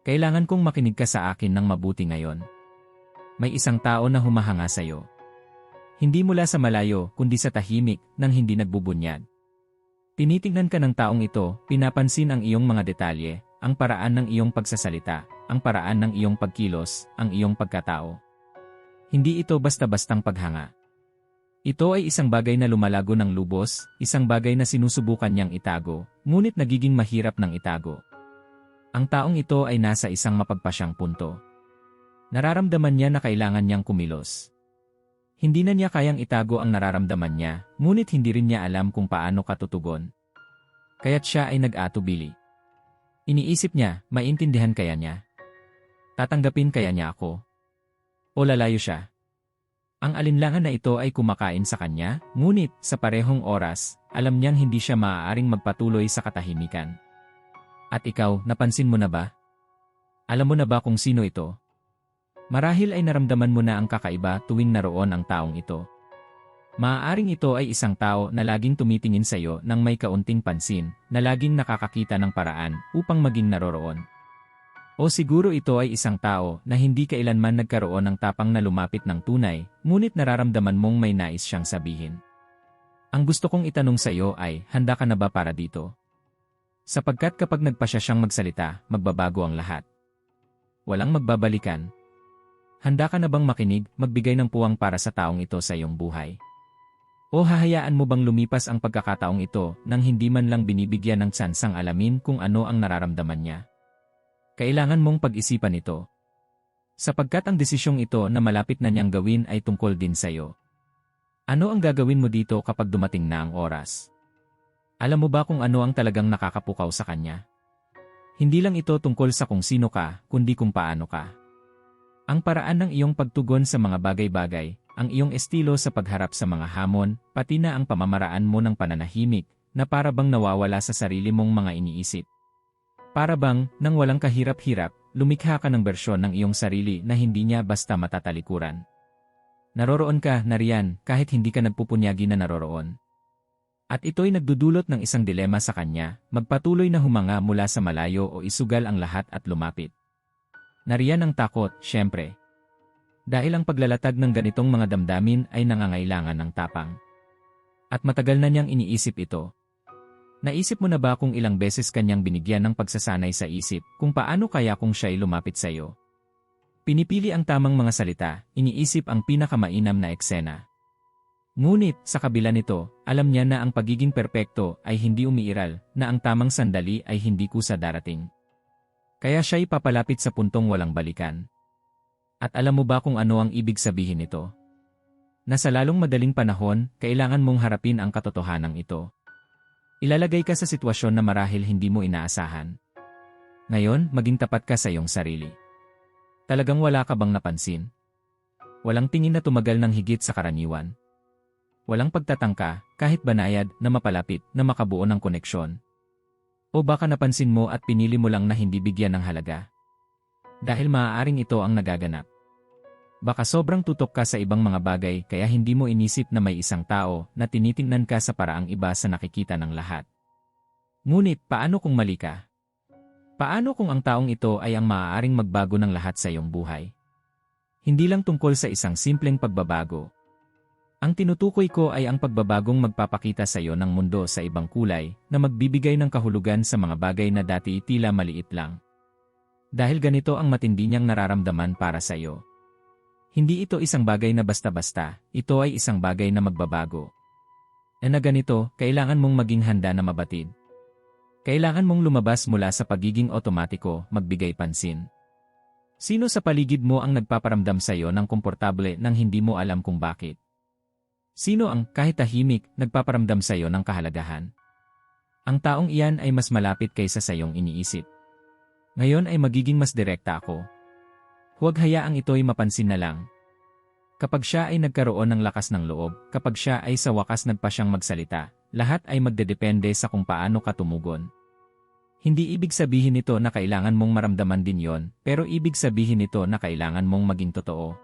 Kailangan kong makinig ka sa akin ng mabuti ngayon. May isang tao na humahanga sa'yo. Hindi mula sa malayo, kundi sa tahimik, nang hindi nagbubunyad. Tinitingnan ka ng taong ito, pinapansin ang iyong mga detalye, ang paraan ng iyong pagsasalita, ang paraan ng iyong pagkilos, ang iyong pagkatao. Hindi ito basta-bastang paghanga. Ito ay isang bagay na lumalago ng lubos, isang bagay na sinusubukan niyang itago, ngunit nagiging mahirap ng itago. Ang taong ito ay nasa isang mapagpasyang punto. Nararamdaman niya na kailangan niyang kumilos. Hindi na niya kayang itago ang nararamdaman niya, ngunit hindi rin niya alam kung paano katutugon. Kaya't siya ay nag-atubili. Iniisip niya, maintindihan kaya niya? Tatanggapin kaya niya ako? O lalayo siya? Ang alinlangan na ito ay kumakain sa kanya, ngunit sa parehong oras, alam niyang hindi siya maaaring magpatuloy sa katahimikan. At ikaw, napansin mo na ba? Alam mo na ba kung sino ito? Marahil ay naramdaman mo na ang kakaiba tuwing naroon ang taong ito. Maaaring ito ay isang tao na laging tumitingin sa iyo nang may kaunting pansin, na laging nakakakita ng paraan upang maging naroroon. O siguro ito ay isang tao na hindi kailanman nagkaroon ng tapang na lumapit ng tunay, ngunit nararamdaman mong may nais siyang sabihin. Ang gusto kong itanong sa iyo ay, handa ka na ba para dito? Sapagkat kapag nagpasya siyang magsalita, magbabago ang lahat. Walang magbabalikan, Handa ka na bang makinig, magbigay ng puwang para sa taong ito sa iyong buhay? O hahayaan mo bang lumipas ang pagkakataong ito nang hindi man lang binibigyan ng tsansang alamin kung ano ang nararamdaman niya? Kailangan mong pag-isipan ito. Sapagkat ang desisyong ito na malapit na niyang gawin ay tungkol din sa iyo. Ano ang gagawin mo dito kapag dumating na ang oras? Alam mo ba kung ano ang talagang nakakapukaw sa kanya? Hindi lang ito tungkol sa kung sino ka, kundi kung paano ka. Ang paraan ng iyong pagtugon sa mga bagay-bagay, ang iyong estilo sa pagharap sa mga hamon, pati na ang pamamaraan mo ng pananahimik, na para bang nawawala sa sarili mong mga iniisip. Para bang, nang walang kahirap-hirap, lumikha ka ng bersyon ng iyong sarili na hindi niya basta matatalikuran. Naroroon ka, nariyan, kahit hindi ka nagpupunyagi na naroroon. At ito'y nagdudulot ng isang dilema sa kanya, magpatuloy na humanga mula sa malayo o isugal ang lahat at lumapit. Nariyan ang takot, syempre. Dahil ang paglalatag ng ganitong mga damdamin ay nangangailangan ng tapang. At matagal na niyang iniisip ito. Naisip mo na ba kung ilang beses kanyang binigyan ng pagsasanay sa isip kung paano kaya kung siya'y lumapit sa iyo? Pinipili ang tamang mga salita, iniisip ang pinakamainam na eksena. Ngunit, sa kabila nito, alam niya na ang pagiging perpekto ay hindi umiiral, na ang tamang sandali ay hindi kusa darating. Kaya siya'y papalapit sa puntong walang balikan. At alam mo ba kung ano ang ibig sabihin nito? Na sa lalong madaling panahon, kailangan mong harapin ang katotohanan ito. Ilalagay ka sa sitwasyon na marahil hindi mo inaasahan. Ngayon, maging tapat ka sa iyong sarili. Talagang wala ka bang napansin? Walang tingin na tumagal ng higit sa karaniwan. Walang pagtatangka, kahit banayad, na mapalapit, na makabuo ng koneksyon. O baka napansin mo at pinili mo lang na hindi bigyan ng halaga. Dahil maaaring ito ang nagaganap. Baka sobrang tutok ka sa ibang mga bagay kaya hindi mo inisip na may isang tao na tinitingnan ka sa paraang iba sa nakikita ng lahat. Ngunit paano kung mali ka? Paano kung ang taong ito ay ang maaaring magbago ng lahat sa iyong buhay? Hindi lang tungkol sa isang simpleng pagbabago, ang tinutukoy ko ay ang pagbabagong magpapakita sa iyo ng mundo sa ibang kulay na magbibigay ng kahulugan sa mga bagay na dati tila maliit lang. Dahil ganito ang matindi niyang nararamdaman para sa iyo. Hindi ito isang bagay na basta-basta, ito ay isang bagay na magbabago. E na ganito, kailangan mong maging handa na mabatid. Kailangan mong lumabas mula sa pagiging otomatiko, magbigay pansin. Sino sa paligid mo ang nagpaparamdam sa iyo ng komportable nang hindi mo alam kung bakit? Sino ang, kahit tahimik, nagpaparamdam sa iyo ng kahalagahan? Ang taong iyan ay mas malapit kaysa sa iyong iniisip. Ngayon ay magiging mas direkta ako. Huwag hayaang ito'y mapansin na lang. Kapag siya ay nagkaroon ng lakas ng loob, kapag siya ay sa wakas nagpa siyang magsalita, lahat ay magdedepende sa kung paano ka tumugon. Hindi ibig sabihin nito na kailangan mong maramdaman din yon, pero ibig sabihin nito na kailangan mong maging totoo.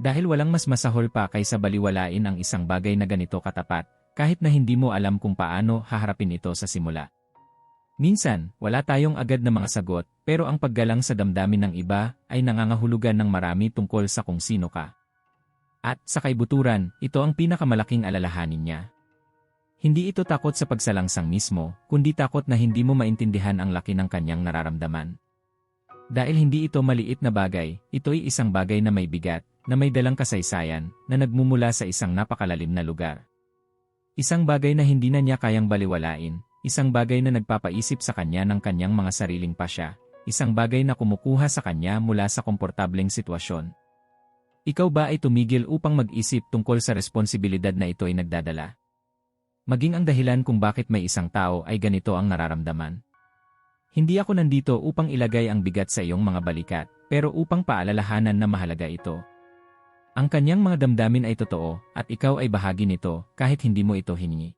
Dahil walang mas masahol pa kaysa baliwalain ang isang bagay na ganito katapat, kahit na hindi mo alam kung paano haharapin ito sa simula. Minsan, wala tayong agad na mga sagot, pero ang paggalang sa damdamin ng iba ay nangangahulugan ng marami tungkol sa kung sino ka. At sa kaibuturan, ito ang pinakamalaking alalahanin niya. Hindi ito takot sa pagsalangsang mismo, kundi takot na hindi mo maintindihan ang laki ng kanyang nararamdaman. Dahil hindi ito maliit na bagay, ito'y isang bagay na may bigat, na may dalang kasaysayan, na nagmumula sa isang napakalalim na lugar. Isang bagay na hindi na niya kayang baliwalain, Isang bagay na nagpapaisip sa kanya ng kanyang mga sariling pasya, isang bagay na kumukuha sa kanya mula sa komportableng sitwasyon. Ikaw ba ay tumigil upang mag-isip tungkol sa responsibilidad na ito ay nagdadala? Maging ang dahilan kung bakit may isang tao ay ganito ang nararamdaman. Hindi ako nandito upang ilagay ang bigat sa iyong mga balikat, pero upang paalalahanan na mahalaga ito. Ang kanyang mga damdamin ay totoo, at ikaw ay bahagi nito kahit hindi mo ito hiningi.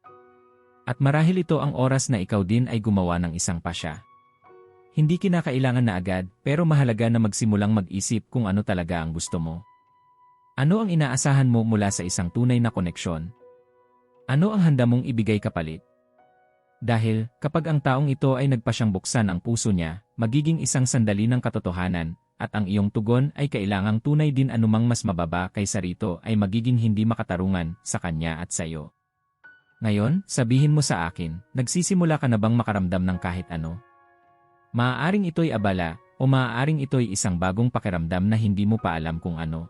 At marahil ito ang oras na ikaw din ay gumawa ng isang pasya. Hindi kinakailangan na agad, pero mahalaga na magsimulang mag-isip kung ano talaga ang gusto mo. Ano ang inaasahan mo mula sa isang tunay na koneksyon? Ano ang handa mong ibigay kapalit? Dahil, kapag ang taong ito ay nagpasyang buksan ang puso niya, magiging isang sandali ng katotohanan, at ang iyong tugon ay kailangang tunay din anumang mas mababa kaysa rito ay magiging hindi makatarungan sa kanya at sa iyo. Ngayon, sabihin mo sa akin, nagsisimula ka na bang makaramdam ng kahit ano? Maaaring ito'y abala, o maaaring ito'y isang bagong pakiramdam na hindi mo pa alam kung ano.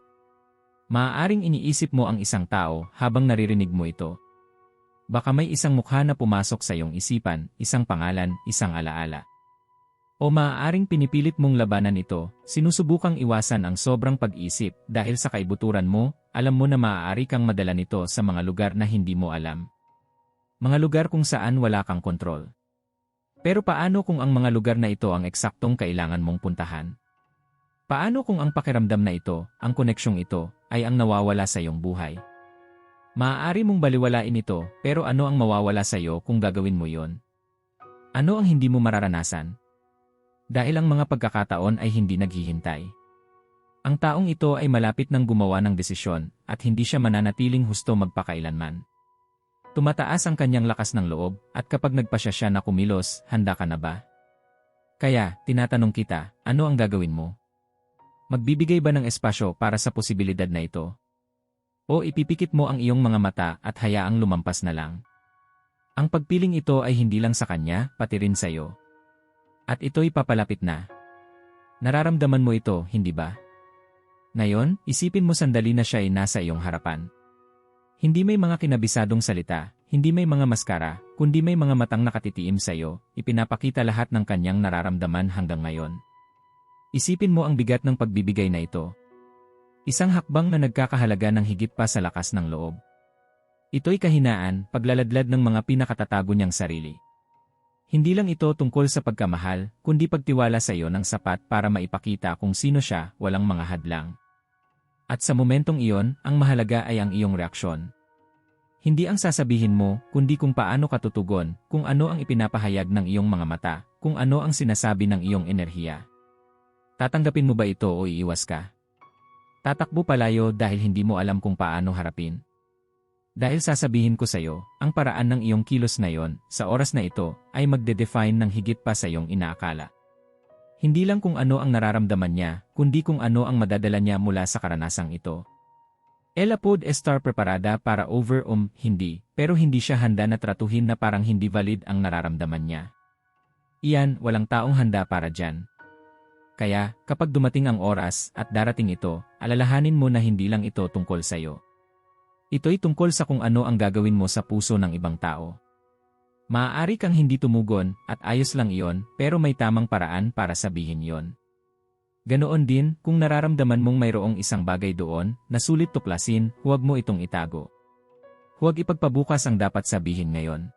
Maaaring iniisip mo ang isang tao habang naririnig mo ito. Baka may isang mukha na pumasok sa iyong isipan, isang pangalan, isang alaala. O maaaring pinipilit mong labanan ito, sinusubukang iwasan ang sobrang pag-isip dahil sa kaibuturan mo, alam mo na maaari kang madala nito sa mga lugar na hindi mo alam. Mga lugar kung saan wala kang kontrol. Pero paano kung ang mga lugar na ito ang eksaktong kailangan mong puntahan? Paano kung ang pakiramdam na ito, ang koneksyong ito, ay ang nawawala sa iyong buhay? Maaari mong baliwalain ito, pero ano ang mawawala sa iyo kung gagawin mo yon? Ano ang hindi mo mararanasan? Dahil ang mga pagkakataon ay hindi naghihintay. Ang taong ito ay malapit ng gumawa ng desisyon at hindi siya mananatiling husto magpakailanman. Tumataas ang kanyang lakas ng loob, at kapag nagpasya siya na kumilos, handa ka na ba? Kaya, tinatanong kita, ano ang gagawin mo? Magbibigay ba ng espasyo para sa posibilidad na ito? O ipipikit mo ang iyong mga mata at hayaang lumampas na lang? Ang pagpiling ito ay hindi lang sa kanya, pati rin sa iyo. At ito'y papalapit na. Nararamdaman mo ito, hindi ba? Ngayon, isipin mo sandali na siya ay nasa iyong harapan. Hindi may mga kinabisadong salita, hindi may mga maskara, kundi may mga matang nakatitiim sa iyo, ipinapakita lahat ng kanyang nararamdaman hanggang ngayon. Isipin mo ang bigat ng pagbibigay na ito. Isang hakbang na nagkakahalaga ng higit pa sa lakas ng loob. Ito'y kahinaan, paglaladlad ng mga pinakatatago niyang sarili. Hindi lang ito tungkol sa pagkamahal, kundi pagtiwala sa iyo ng sapat para maipakita kung sino siya, walang mga hadlang. At sa momentong iyon, ang mahalaga ay ang iyong reaksyon. Hindi ang sasabihin mo, kundi kung paano ka tutugon, kung ano ang ipinapahayag ng iyong mga mata, kung ano ang sinasabi ng iyong enerhiya. Tatanggapin mo ba ito o iiwas ka? Tatakbo palayo dahil hindi mo alam kung paano harapin. Dahil sasabihin ko sa iyo, ang paraan ng iyong kilos na yon, sa oras na ito, ay magde-define ng higit pa sa iyong inaakala. Hindi lang kung ano ang nararamdaman niya, kundi kung ano ang madadala niya mula sa karanasang ito. Ella pod estar preparada para over um, hindi, pero hindi siya handa na tratuhin na parang hindi valid ang nararamdaman niya. Iyan, walang taong handa para dyan. Kaya, kapag dumating ang oras at darating ito, alalahanin mo na hindi lang ito tungkol sa iyo. Ito'y tungkol sa kung ano ang gagawin mo sa puso ng ibang tao. Maaari kang hindi tumugon at ayos lang iyon pero may tamang paraan para sabihin yon. Ganoon din, kung nararamdaman mong mayroong isang bagay doon na sulit tuklasin, huwag mo itong itago. Huwag ipagpabukas ang dapat sabihin ngayon.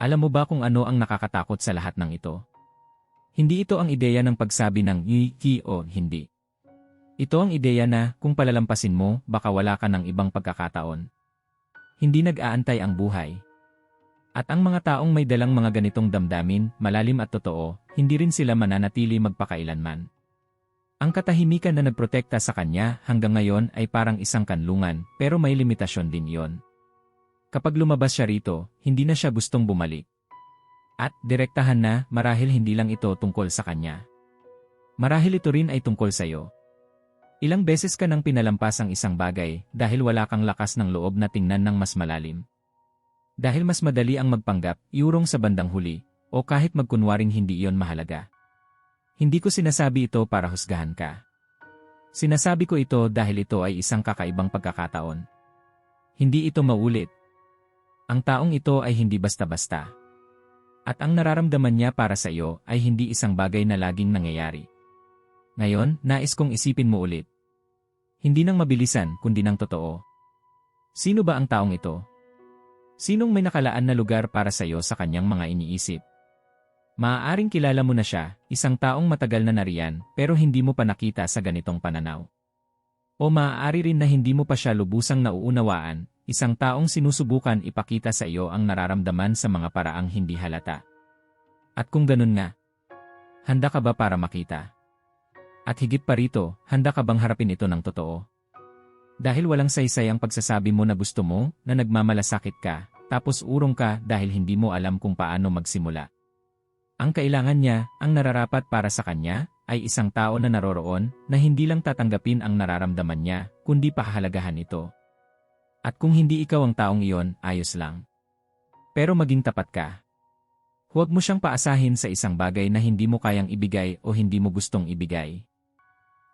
Alam mo ba kung ano ang nakakatakot sa lahat ng ito? Hindi ito ang ideya ng pagsabi ng yi, ki o hindi. Ito ang ideya na kung palalampasin mo, baka wala ka ng ibang pagkakataon. Hindi nag-aantay ang buhay, at ang mga taong may dalang mga ganitong damdamin, malalim at totoo, hindi rin sila mananatili magpakailanman. Ang katahimikan na nagprotekta sa kanya hanggang ngayon ay parang isang kanlungan, pero may limitasyon din iyon. Kapag lumabas siya rito, hindi na siya gustong bumalik. At direktahan na, marahil hindi lang ito tungkol sa kanya. Marahil ito rin ay tungkol sa iyo. Ilang beses ka nang pinalampas ang isang bagay dahil wala kang lakas ng loob na tingnan ng mas malalim. Dahil mas madali ang magpanggap, iurong sa bandang huli, o kahit magkunwaring hindi iyon mahalaga. Hindi ko sinasabi ito para husgahan ka. Sinasabi ko ito dahil ito ay isang kakaibang pagkakataon. Hindi ito maulit. Ang taong ito ay hindi basta-basta. At ang nararamdaman niya para sa iyo ay hindi isang bagay na laging nangyayari. Ngayon, nais kong isipin mo ulit. Hindi nang mabilisan, kundi nang totoo. Sino ba ang taong ito? Sinong may nakalaan na lugar para sa iyo sa kanyang mga iniisip? Maaaring kilala mo na siya, isang taong matagal na nariyan, pero hindi mo pa nakita sa ganitong pananaw. O maaari rin na hindi mo pa siya lubusang nauunawaan, isang taong sinusubukan ipakita sa iyo ang nararamdaman sa mga paraang hindi halata. At kung ganun nga, handa ka ba para makita? At higit pa rito, handa ka bang harapin ito ng totoo? Dahil walang saysay ang pagsasabi mo na gusto mo, na nagmamalasakit ka, tapos urong ka dahil hindi mo alam kung paano magsimula. Ang kailangan niya, ang nararapat para sa kanya, ay isang tao na naroroon na hindi lang tatanggapin ang nararamdaman niya, kundi pahahalagahan ito. At kung hindi ikaw ang taong iyon, ayos lang. Pero maging tapat ka. Huwag mo siyang paasahin sa isang bagay na hindi mo kayang ibigay o hindi mo gustong ibigay.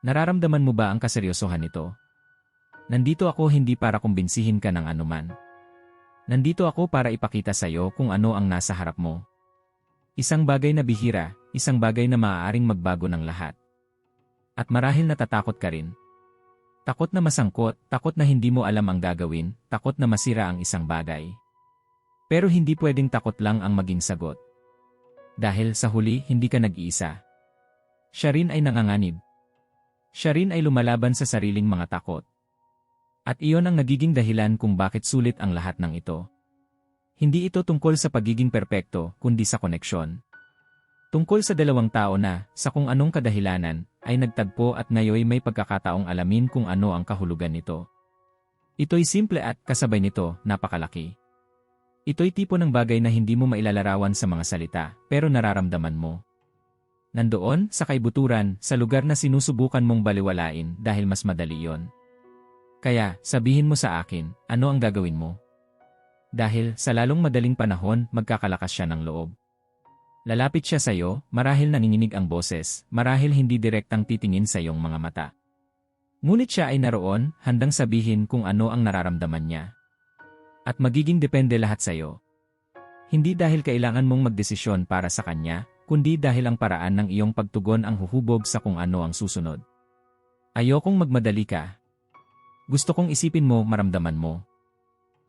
Nararamdaman mo ba ang kaseryosohan nito? Nandito ako hindi para kumbinsihin ka ng anuman. Nandito ako para ipakita sa iyo kung ano ang nasa harap mo. Isang bagay na bihira, isang bagay na maaaring magbago ng lahat. At marahil natatakot ka rin. Takot na masangkot, takot na hindi mo alam ang gagawin, takot na masira ang isang bagay. Pero hindi pwedeng takot lang ang maging sagot. Dahil sa huli, hindi ka nag-iisa. Siya rin ay nanganganib, siya rin ay lumalaban sa sariling mga takot. At iyon ang nagiging dahilan kung bakit sulit ang lahat ng ito. Hindi ito tungkol sa pagiging perpekto, kundi sa koneksyon. Tungkol sa dalawang tao na, sa kung anong kadahilanan, ay nagtagpo at ngayoy may pagkakataong alamin kung ano ang kahulugan nito. Ito'y simple at, kasabay nito, napakalaki. Ito'y tipo ng bagay na hindi mo mailalarawan sa mga salita, pero nararamdaman mo. Nandoon, sa kaibuturan, sa lugar na sinusubukan mong baliwalain dahil mas madali yon. Kaya, sabihin mo sa akin, ano ang gagawin mo? Dahil, sa lalong madaling panahon, magkakalakas siya ng loob. Lalapit siya sa iyo, marahil nanginginig ang boses, marahil hindi direktang titingin sa iyong mga mata. Ngunit siya ay naroon, handang sabihin kung ano ang nararamdaman niya. At magiging depende lahat sa iyo. Hindi dahil kailangan mong magdesisyon para sa kanya, kundi dahil ang paraan ng iyong pagtugon ang huhubog sa kung ano ang susunod. Ayokong magmadali ka. Gusto kong isipin mo, maramdaman mo.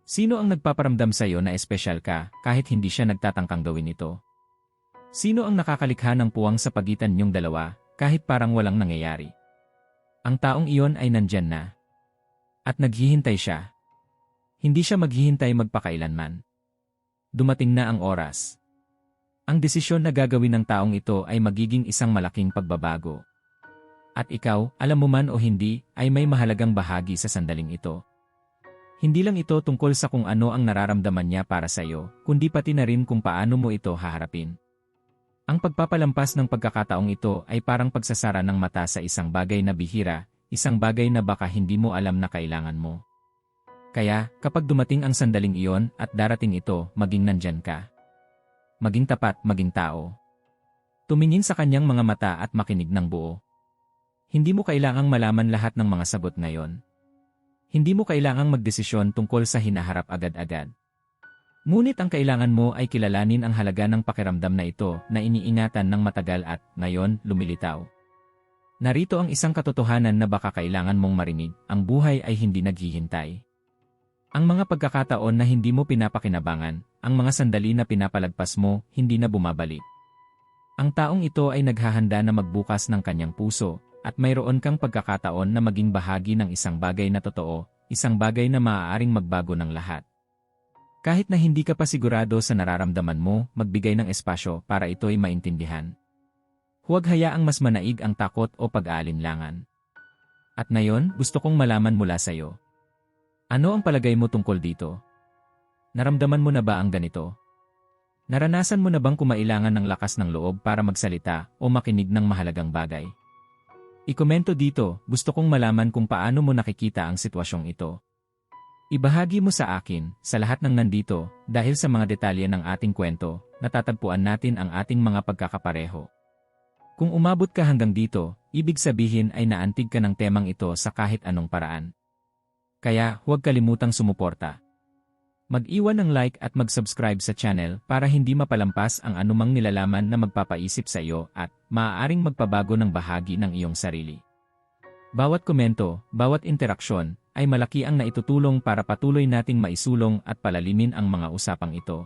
Sino ang nagpaparamdam sa iyo na espesyal ka kahit hindi siya nagtatangkang gawin ito? Sino ang nakakalikha ng puwang sa pagitan niyong dalawa kahit parang walang nangyayari? Ang taong iyon ay nandyan na. At naghihintay siya. Hindi siya maghihintay magpakailanman. Dumating na ang oras. Ang desisyon na gagawin ng taong ito ay magiging isang malaking pagbabago. At ikaw, alam mo man o hindi, ay may mahalagang bahagi sa sandaling ito. Hindi lang ito tungkol sa kung ano ang nararamdaman niya para sa iyo, kundi pati na rin kung paano mo ito haharapin. Ang pagpapalampas ng pagkakataong ito ay parang pagsasara ng mata sa isang bagay na bihira, isang bagay na baka hindi mo alam na kailangan mo. Kaya, kapag dumating ang sandaling iyon at darating ito, maging nandyan ka maging tapat, maging tao. Tumingin sa kanyang mga mata at makinig ng buo. Hindi mo kailangang malaman lahat ng mga sagot ngayon. Hindi mo kailangang magdesisyon tungkol sa hinaharap agad-agad. Ngunit ang kailangan mo ay kilalanin ang halaga ng pakiramdam na ito na iniingatan ng matagal at, ngayon, lumilitaw. Narito ang isang katotohanan na baka kailangan mong marinig, ang buhay ay hindi naghihintay. Ang mga pagkakataon na hindi mo pinapakinabangan, ang mga sandali na pinapalagpas mo, hindi na bumabalik. Ang taong ito ay naghahanda na magbukas ng kanyang puso, at mayroon kang pagkakataon na maging bahagi ng isang bagay na totoo, isang bagay na maaaring magbago ng lahat. Kahit na hindi ka pa sigurado sa nararamdaman mo, magbigay ng espasyo para ito'y maintindihan. Huwag hayaang mas manaig ang takot o pag-aalinlangan. At ngayon, gusto kong malaman mula sa iyo. Ano ang palagay mo tungkol dito? Naramdaman mo na ba ang ganito? Naranasan mo na bang kumailangan ng lakas ng loob para magsalita o makinig ng mahalagang bagay? Ikomento dito, gusto kong malaman kung paano mo nakikita ang sitwasyong ito. Ibahagi mo sa akin, sa lahat ng nandito, dahil sa mga detalye ng ating kwento, natatagpuan natin ang ating mga pagkakapareho. Kung umabot ka hanggang dito, ibig sabihin ay naantig ka ng temang ito sa kahit anong paraan. Kaya, huwag kalimutang sumuporta. Mag-iwan ng like at mag-subscribe sa channel para hindi mapalampas ang anumang nilalaman na magpapaisip sa iyo at maaaring magpabago ng bahagi ng iyong sarili. Bawat komento, bawat interaksyon, ay malaki ang naitutulong para patuloy nating maisulong at palalimin ang mga usapang ito.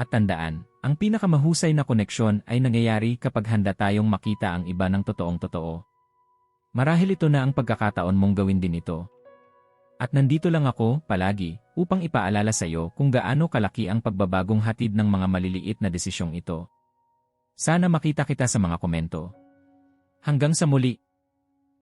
At tandaan, ang pinakamahusay na koneksyon ay nangyayari kapag handa tayong makita ang iba ng totoong totoo. Marahil ito na ang pagkakataon mong gawin din ito. At nandito lang ako, palagi, upang ipaalala sa iyo kung gaano kalaki ang pagbabagong hatid ng mga maliliit na desisyong ito. Sana makita kita sa mga komento. Hanggang sa muli!